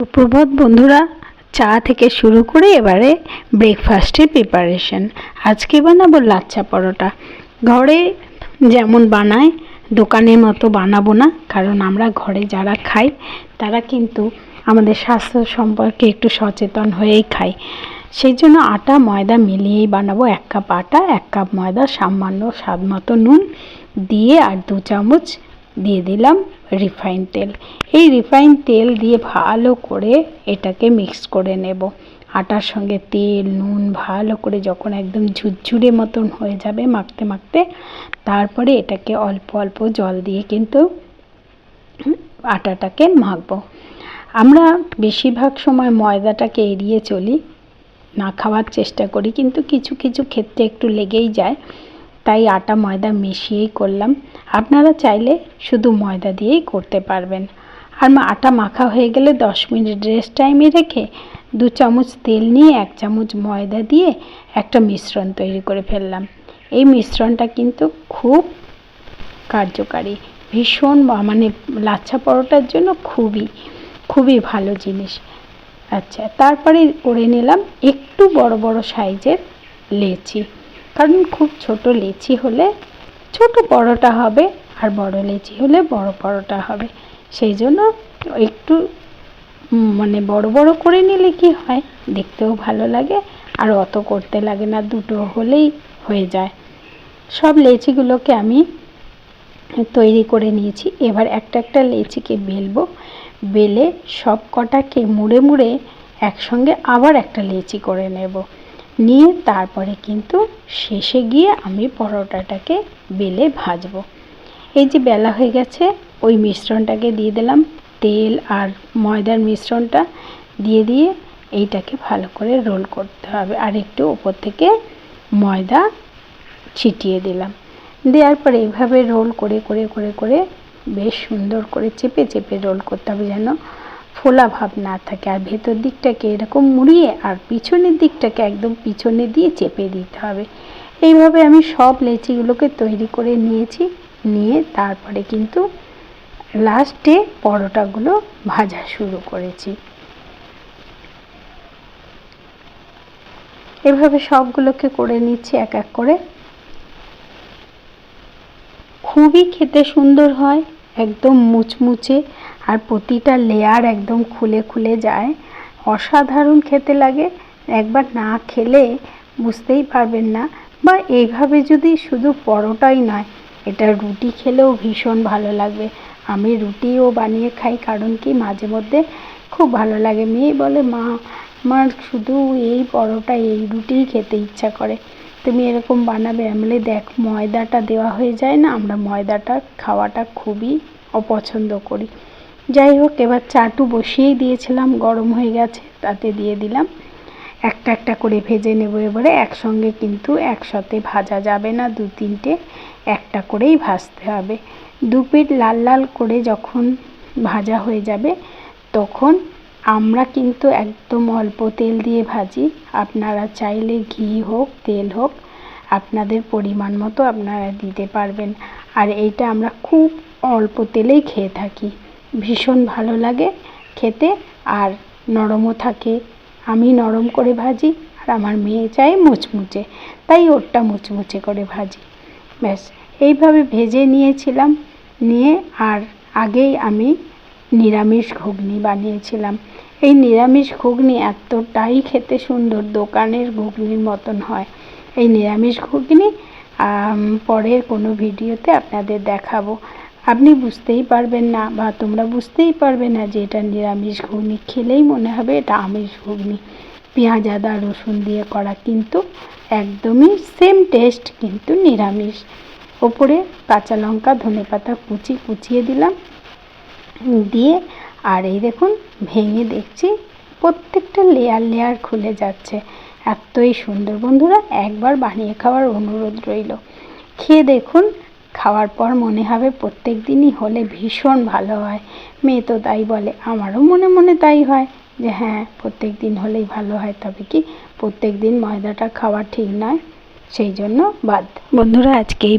সুপ্রভাত বন্ধুরা, চা থেকে শুরু করে এবারে ব্রেকফাস্টের প্রিপারেশন আজকে বানাবো লাচ্চা পরোটা। ঘরে যেমন বানায়, দোকানের মতো বানাবো না, কারণ আমরা ঘরে যারা খাই, তারা কিন্তু আমাদের স্বাস্থ্য সম্পর্কে একটু সচেতন হয়েই খাই সেই জন্য আটা, ময়দা মিলিয়েই বানাবো। এক কাপ আটা, এক কাপ ময়দা, সামান্য স্বাদ মতো নুন দিয়ে আর দু চামচ দিয়ে দিলাম রিফাইন তেল। এই রিফাইন তেল দিয়ে ভালো করে এটাকে মিক্স করে নেব। আটার সঙ্গে তেল, নুন ভালো করে যখন একদম ঝুরঝুরে মতন হয়ে যাবে মাখতে মাখতে, তারপরে এটাকে অল্প অল্প জল দিয়ে কিন্তু আটাটাকে মাখবো। আমরা বেশিরভাগ সময় ময়দাটাকে এড়িয়ে চলি, না খাওয়ার চেষ্টা করি, কিন্তু কিছু কিছু ক্ষেত্রে একটু লেগেই যায়। তাই আটা ময়দা মিশিয়েই করলাম। আপনারা চাইলে শুধু ময়দা দিয়েই করতে পারবেন। আর মা- আটা মাখা হয়ে গেলে দশ মিনিট রেস্ট টাইমে রেখে দু চামচ তেল নিয়ে এক চামচ ময়দা দিয়ে একটা মিশ্রণ তৈরি করে ফেললাম। এই মিশ্রণটা কিন্তু খুব কার্যকারী, ভীষণ মানে লাচ্ছা পরোটার জন্য খুবই খুবই ভালো জিনিস। আচ্ছা তারপরে করে নিলাম একটু বড় বড় সাইজের লেচি। কারণ খুব ছোট লেচি হলে ছোট পরোটা হবে আর বড় লেচি হলে বড় পরোটা হবে। সেই জন্য একটু মানে বড় বড় করে নিলে কি হয়? দেখতেও ভালো লাগে আর অত করতে লাগে না, দুটো হলেই হয়ে যায়। সব লেচিগুলোকে আমি তৈরি করে নিয়েছি। এবার একটা একটা লেচিকে বেলবো। বেলে সব কটাকে মুড়ে মুড়ে একসঙ্গে আবার একটা লেচি করে নেব। নিয়ে তারপরে কিন্তু শেষে গিয়ে আমি পরোটাটাকে বেলে ভাজবো। এই যে বেলা হয়ে গেছে, ওই মিশ্রণটাকে দিয়ে দিলাম। তেল আর ময়দার মিশ্রণটা দিয়ে দিয়ে এইটাকে ভালো করে রোল করতে হবে। আর একটু ওপর থেকে ময়দা ছিটিয়ে দিলাম। দেওয়ার পরে এইভাবে রোল করে করে করে করে বেশ সুন্দর করে চেপে চেপে রোল করতে হবে যেন ফোলা ভাব না থাকে, আর ভেতর দিকটাকে এরকম মুড়িয়ে আর পিছনের দিকটাকে একদম পিছনে দিয়ে চেপে দিতে হবে। এইভাবে আমি সব লেচিগুলোকে তৈরি করে নিয়েছি, নিয়ে তারপরে কিন্তু লাস্টে পরোটাগুলো ভাজা শুরু করেছি। এভাবে সবগুলোকে করে নিচ্ছি এক এক করে। খুবই খেতে সুন্দর হয়, একদম মুচমুচে। আর প্রতিটা লেয়ার একদম খুলে খুলে যায়। অসাধারণ খেতে লাগে। একবার না খেলে বুঝতেই পারবেন না। বা এইভাবে যদি শুধু পরোটাই নয় এটা রুটি খেলেও ভীষণ ভালো লাগবে। আমি রুটিও বানিয়ে খাই কারণ কি মাঝে মধ্যে খুব ভালো লাগে। মেয়ে বলে মা আমার শুধু এই পরোটা এই রুটিই খেতে ইচ্ছা করে। তুমি এরকম বানাবে আমি বলি, দেখ ময়দাটা দেওয়া হয়ে যায় না। আমরা ময়দাটা খাওয়াটা খুবই অপছন্দ করি। যাই হোক এবার চাটু বসিয়েই দিয়েছিলাম, গরম হয়ে গেছে, তাতে দিয়ে দিলাম। একটা একটা করে ভেজে নেব এবারে, একসঙ্গে কিন্তু একসাথে ভাজা যাবে না, দু তিনটে একটা করেই ভাজতে হবে। দু পিঠ লাল লাল করে যখন ভাজা হয়ে যাবে, তখন আমরা কিন্তু একদম অল্প তেল দিয়ে ভাজি। আপনারা চাইলে ঘি হোক, তেল হোক, আপনাদের পরিমাণ মতো আপনারা দিতে পারবেন। আর এইটা আমরা খুব অল্প তেলেই খেয়ে থাকি। ভীষণ ভালো লাগে খেতে আর নরমও থাকে। আমি নরম করে ভাজি আর আমার মেয়ে চাই মুচমুচে, তাই ওরটা মুচমুচে করে ভাজি। ব্যাস, এইভাবে ভেজে নিয়েছিলাম, নিয়ে আর আগেই আমি নিরামিষ ঘুগনি বানিয়েছিলাম। এই নিরামিষ ঘুগনি এতটাই খেতে সুন্দর, দোকানের ঘুগনির মতন হয়। এই নিরামিষ ঘুগনি পরের কোনো ভিডিওতে আপনাদের দেখাবো। আপনি বুঝতেই পারবেন না, বা তোমরা বুঝতেই পারবে না যে এটা নিরামিষ ঘুগনি। খেলেই মনে হবে এটা আমিষ ঘুগনি। পেঁয়াজ, আদা, রসুন দিয়ে করা কিন্তু একদমই সেম টেস্ট কিন্তু নিরামিষ। ওপরে কাঁচা লঙ্কা, ধনে পাতা কুচি, কুচিয়ে দিলাম। দিয়ে আর এই দেখুন, ভেঙে দেখছি, প্রত্যেকটা লেয়ার লেয়ার খুলে যাচ্ছে। এতই সুন্দর বন্ধুরা, একবার বানিয়ে খাওয়ার অনুরোধ রইল। খেয়ে দেখুন খাওয়ার পর মনে হবে প্রত্যেক দিনই হলে ভীষণ ভালো হয়। মেয়ে তো তাই বলে, আমারও মনে মনে তাই হয় যে হ্যাঁ প্রত্যেক দিন হলেই ভালো হয়, তবে কি প্রত্যেক দিন ময়দাটা খাওয়া ঠিক নয়? সেই জন্য বাদ। বন্ধুরা, আজকে এই